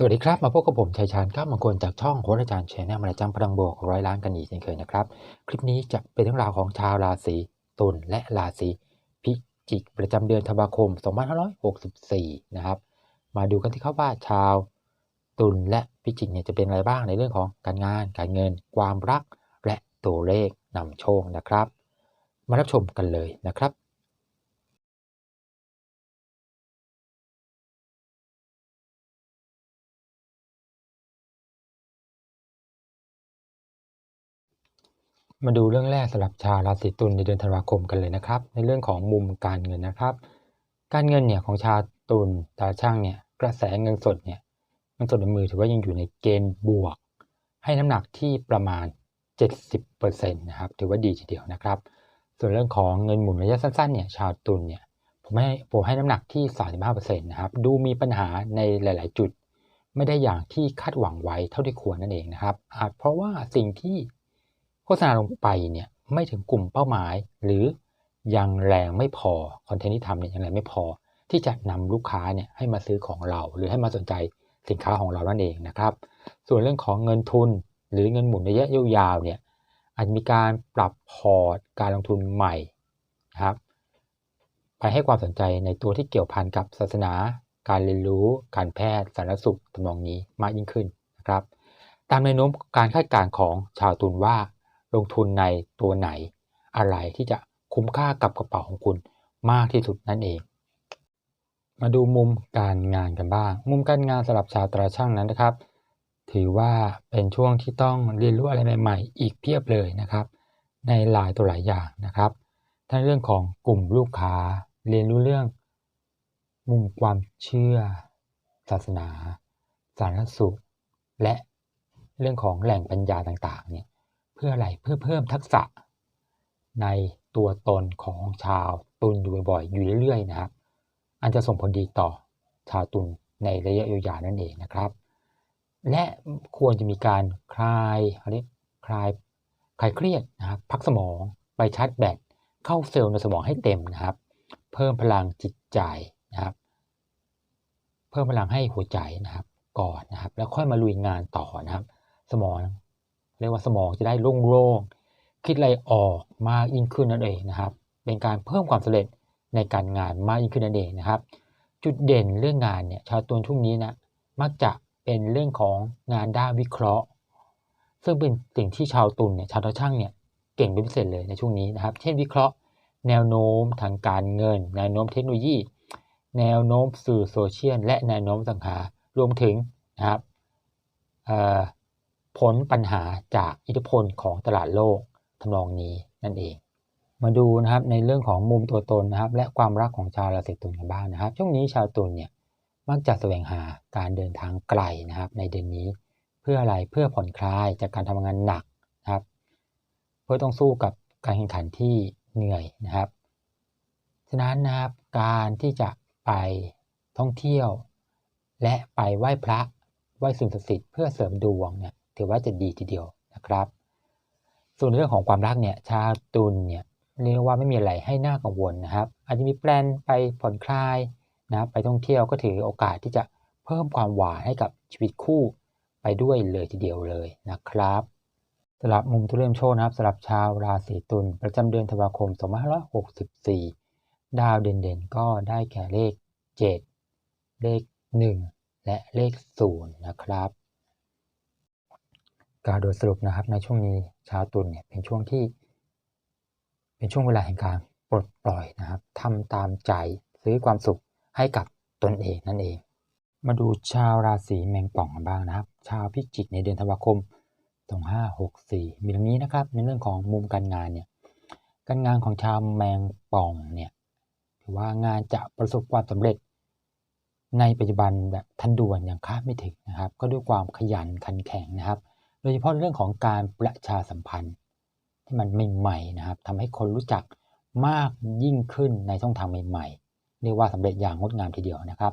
สวัสดีครับ มาพบกับผมชัยชาญข้ามมงคลจากช่องโหราจารย์แชนแนลมาจำพลังบวกร้อยล้านกันอีกเช่นเคยนะครับ คลิปนี้จะเป็นเรื่องราวของชาวราศีตุลและราศีพิจิกประจำเดือนธันวาคม 2564 นะครับ มาดูกันที่ครับว่าชาวตุลและพิจิกเนี่ยจะเป็นอะไรบ้างในเรื่องของการงาน การเงิน ความรักและตัวเลขนำโชคนะครับ มารับชมกันเลยนะครับ มาดูเรื่องแรกสำหรับชาวราศีตุลในเดือนธันวาคมกันเลยนะครับ ในเรื่องของมุมการเงินนะครับ การเงินเนี่ยของชาวตุลตาช่างเนี่ยกระแสเงินสดเนี่ยเงินสดในมือถือว่ายังอยู่ในเกณฑ์บวก ให้น้ำหนักที่ประมาณ 70%นะครับถือว่าดีทีเดียวนะครับ ส่วนเรื่องของเงินหมุนระยะสั้นๆเนี่ยชาวตุลเนี่ยผมให้ผมให้น้ำหนักที่ 35%นะครับดูมีปัญหาในหลาย ๆ จุด ไม่ได้อย่างที่คาดหวังไว้เท่าที่ควรนั่นเองนะครับอาจเพราะว่าสิ่งที่ โฆษณาลงไปเนี่ยไม่ถึงกลุ่มเป้าหมาย หรือยังแรงไม่พอคอนเทนต์ที่ทำเนี่ยยังแรงไม่พอ ที่จะนำลูกค้าเนี่ยให้มาซื้อของเรา หรือให้มาสนใจสินค้าของเรานั่นเองนะครับ ส่วนเรื่องของเงินทุน หรือเงินหมุนระยะยาวๆเนี่ยอาจมีการปรับพอร์ตการลงทุนใหม่นะครับไปให้ความสนใจในตัวที่เกี่ยวพันกับศาสนา การเรียนรู้ การแพทย์สารสุขทำนองนี้มากยิ่งขึ้นนะครับ ตามแนวโน้มการคาดการณ์ของชาวตุลว่า ลงทุนในตัวไหน อะไรที่จะคุ้มค่ากับกระเป๋าของคุณมากที่สุดนั่นเอง มาดูมุมการงานกันบ้าง มุมการงานสำหรับชาวตราช่างนั้นนะครับ ถือว่าเป็นช่วงที่ต้องเรียนรู้อะไรใหม่ ๆ อีกเพียบเลยนะครับ ในหลายตัวหลายอย่างนะครับทั้งเรื่องของกลุ่มลูกค้าเรียนรู้เรื่อง มุมความเชื่อ ศาสนา สารสุข และเรื่องของแหล่งปัญญาต่างๆเนี่ย เพื่ออะไรเพื่อเพิ่มทักษะ ในตัวตนของชาวตุลอยู่บ่อยๆอยู่เรื่อยๆนะครับ อันจะส่งผลดีต่อชาวตุลในระยะยาวนั่นเองนะครับ และควรจะมีการคลายเขาเรียกคลายคลายเครียดนะครับพักสมองไปชาร์จแบตเข้าเซลล์ในสมองให้เต็มนะครับ เพิ่มพลังจิตใจนะครับ เพิ่มพลังให้หัวใจนะครับก่อนนะครับ แล้วค่อยมาลุยงานต่อนะครับ สมอง เรียกว่าสมองจะได้โล่งๆคิดอะไรออกมากยิ่งขึ้นนั่นเองนะครับ เป็นการเพิ่มความสำเร็จในการงานมากยิ่งขึ้นนั่นเองนะครับ จุดเด่นเรื่องงานเนี่ยชาวตัวช่วงนี้นะมักจะเป็นเรื่องของงานด้านวิเคราะห์ ซึ่งเป็นสิ่งที่ชาวตุลเนี่ยชาวตาช่างเนี่ยเก่งเป็นพิเศษเลยในช่วงนี้นะครับ เช่นวิเคราะห์ แนวโน้มทางการเงิน แนวโน้มเทคโนโลยี แนวโน้มสื่อโซเชียลและแนวโน้มสังหารวมถึงนะครับ ผลปัญหาจากอิทธิพลของตลาดโลกทำนองนี้นั่นเอง มาดูนะครับในเรื่องของมุมตัวตนนะครับ และความรักของชาวราศีตุลกันบ้างนะครับ ช่วงนี้ชาวตุลเนี่ยมักจะแสวงหาการเดินทางไกลนะครับ ในเดือนนี้เพื่ออะไรเพื่อผ่อนคลายจากการทำงานหนักนะครับ เพื่อต้องสู้กับการแข่งขันที่เหนื่อยนะครับฉะนั้นนะครับการที่จะไปท่องเที่ยว และไปไหว้พระไหว้สิ่งศักดิ์สิทธิ์เพื่อเสริมดวงเนี่ย ถือว่าจะดีทีเดียวนะครับ ส่วนเรื่องของความรักเนี่ยชาวตุลเนี่ยเรียกว่าไม่มีอะไรให้น่ากังวลนะครับ อาจจะมีแปลนไปผ่อนคลายนะไปท่องเที่ยวก็ถือโอกาสที่จะเพิ่มความหวานให้กับชีวิตคู่ไปด้วยเลยทีเดียวเลยนะครับสำหรับมุมตัวเริ่มโชคนะครับสำหรับชาวราศีตุลประจำเดือนธันวาคม 2564 ดาวเด่นๆ ก็ได้แก่เลข 7 เลข 1 และเลข 0 นะครับ การโดยสรุปนะครับในช่วงนี้ชาวตุลเนี่ยเป็นช่วงที่ เป็นช่วงเวลาแห่งการปลดปล่อยนะครับทำตามใจซื้อความสุขให้กับตนเองนั่นเอง มาดูชาวราศีแมงป่องกันบ้างนะครับ ชาวพิจิกในเดือนธันวาคม2564มีดังนี้นะครับในเรื่องของมุมการงานเนี่ยการงานของชาวแมงป่องเนี่ยถือว่างานจะประสบความสำเร็จ ในปัจจุบันแบบทันด่วนอย่างคาดไม่ถึงนะครับ ก็ด้วยความขยันขันแข็งนะครับ โดยเฉพาะเรื่องของการประชาสัมพันธ์ ที่มันใหม่ๆนะครับทำให้คนรู้จักมากยิ่งขึ้นในช่องทางใหม่ๆ เรียกว่าสำเร็จอย่างงดงามทีเดียวนะครับ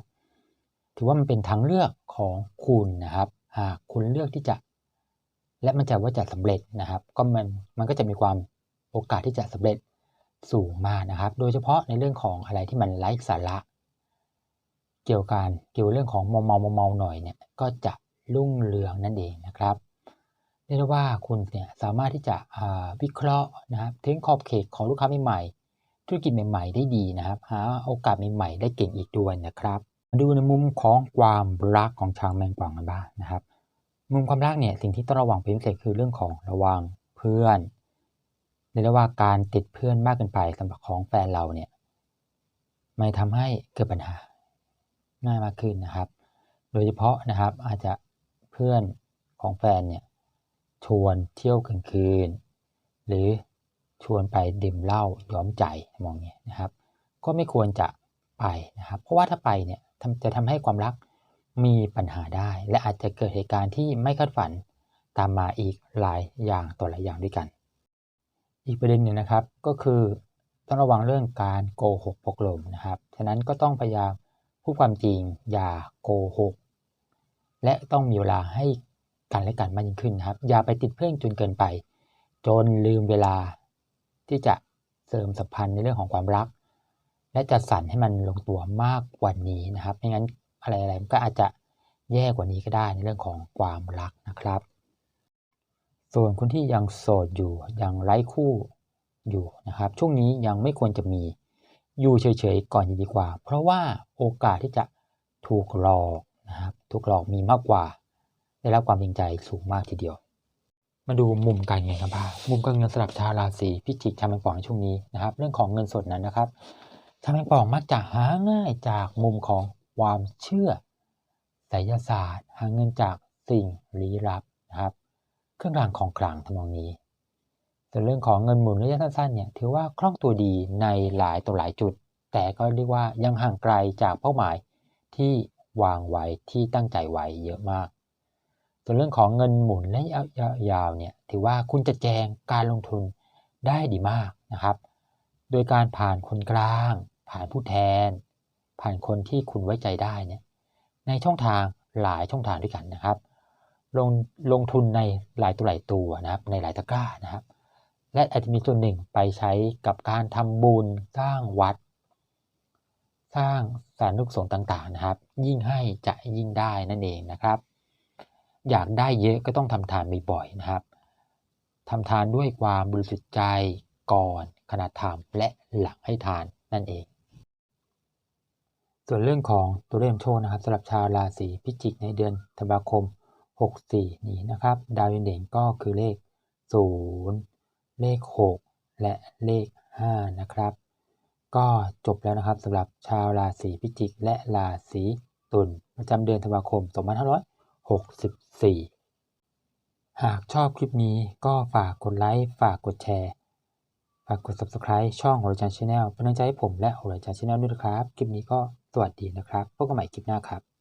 ถือว่ามันเป็นทางเลือกของคุณนะครับหากคุณเลือกที่จะ และมันจะว่าจะสำเร็จนะครับ ก็มันมันก็จะมีความโอกาสที่จะสำเร็จสูงมากนะครับ โดยเฉพาะในเรื่องของอะไรที่มันไร้สาระ เกี่ยวกันเกี่ยวเรื่องของมอมเมาเมาหน่อยเนี่ยก็จะรุ่งเรืองนั่นเองนะครับ เรียกได้ว่าคุณเนี่ยสามารถที่จะวิเคราะห์นะครับถึงขอบเขตของลูกค้าใหม่ๆธุรกิจใหม่ ๆ ได้ดีนะครับ หาโอกาสใหม่ๆ ได้เก่งอีกด้วยนะครับ มาดูในมุมของความรักของชาวแมงป่องกันบ้างนะครับ มุมความรักเนี่ยสิ่งที่ต้องระวังเป็นพิเศษคือเรื่องของระวังเพื่อนเรียกได้ว่าการติดเพื่อนมากเกินไปสำหรับของแฟนเราเนี่ยไม่ทำให้เกิดปัญหาง่ายมากขึ้นนะครับ โดยเฉพาะนะครับอาจจะเพื่อนของแฟนเนี่ย ชวนเที่ยวกลางคืน หรือชวนไปดื่มเหล้าย้อมใจมองเนี้ยนะครับ ก็ไม่ควรจะไปนะครับ เพราะว่าถ้าไปเนี่ยจะทำให้ความรักมีปัญหาได้ และอาจจะเกิดเหตุการณ์ที่ไม่คาดฝันตามมาอีกหลายอย่างต่อหลายอย่างด้วยกัน อีกประเด็นหนึ่งนะครับก็คือต้องระวังเรื่องการโกหกปกลมนะครับ ฉะนั้นก็ต้องพยายามพูดความจริงอย่าโกหก และต้องมีเวลาให้ กันและกันมากยิ่งขึ้นนะครับ อย่าไปติดเพื่อนจนเกินไป จนลืมเวลาที่จะเสริมสัมพันธ์ในเรื่องของความรัก และจัดสรรให้มันลงตัวมากกว่านี้นะครับไม่งั้นอะไรๆมันก็อาจจะแย่กว่านี้ก็ได้ในเรื่องของความรักนะครับ ส่วนคนที่ยังโสดอยู่ยังไร้คู่อยู่นะครับ ช่วงนี้ยังไม่ควรจะมีอยู่เฉยๆก่อนจะดีกว่า เพราะว่าโอกาสที่จะถูกหลอกนะครับถูกหลอกมีมากกว่า ได้รับความจริงใจสูงมากทีเดียว มาดูมุมการเงินกันบ้างมุมการเงินสำหรับชาวราศีพิจิกชาวแมงป่องในช่วงนี้นะครับ เรื่องของเงินสดนั้นนะครับชาวแมงป่องมักจะหาง่ายจากมุมของความเชื่อไสยศาสตร์ หาเงินจากสิ่งลี้ลับนะครับ เครื่องรางของขลังทำนองนี้ส่วนเรื่องของเงินหมุนระยะสั้นๆเนี่ยถือว่าคล่องตัวดีในหลายต่อหลายจุด แต่ก็เรียกว่ายังห่างไกลจากเป้าหมายที่วางไว้ที่ตั้งใจไว้เยอะมาก ส่วนเรื่องของเงินหมุนระยะยาวเนี่ยถือว่าคุณจะแจงการลงทุนได้ดีมากนะครับ โดยการผ่านคนกลาง ผ่านผู้แทน ผ่านคนที่คุณไว้ใจได้เนี่ยในช่องทางหลายช่องทางด้วยกันนะครับลงลงทุนในหลายตัวหลายตัวนะครับในหลายตะกร้านะครับ และอาจจะมีส่วนหนึ่งไปใช้กับการทำบุญสร้างวัด สร้างสารนุกสงต่างๆนะครับ ยิ่งให้จะยิ่งได้นั่นเองนะครับ อยากได้เยอะก็ต้องทำทานบ่อยๆนะครับทำทานด้วยความบริสุทธิ์ใจก่อนขณะทำและหลังให้ทานนั่นเอง ส่วนเรื่องของตัวเลขโชคนะครับสำหรับชาวราศีพิจิกในเดือนธันวาคม 64 นี้นะครับ ดาวเด่นก็คือเลข 0 เลข 6 และเลข 5 นะครับ ก็จบแล้วนะครับสำหรับชาวราศีพิจิก และราศีตุลประจำเดือนธันวาคม 64 หากชอบคลิปนี้ก็ฝากกดไลค์ ฝากกดแชร์ ฝากกด subscribe ช่องโหราจารย์ชาแนลเป็นกำลังใจให้ผมและโหราจารย์ชาแนลด้วยนะครับ คลิปนี้ก็สวัสดีนะครับ พบกันใหม่คลิปหน้าครับ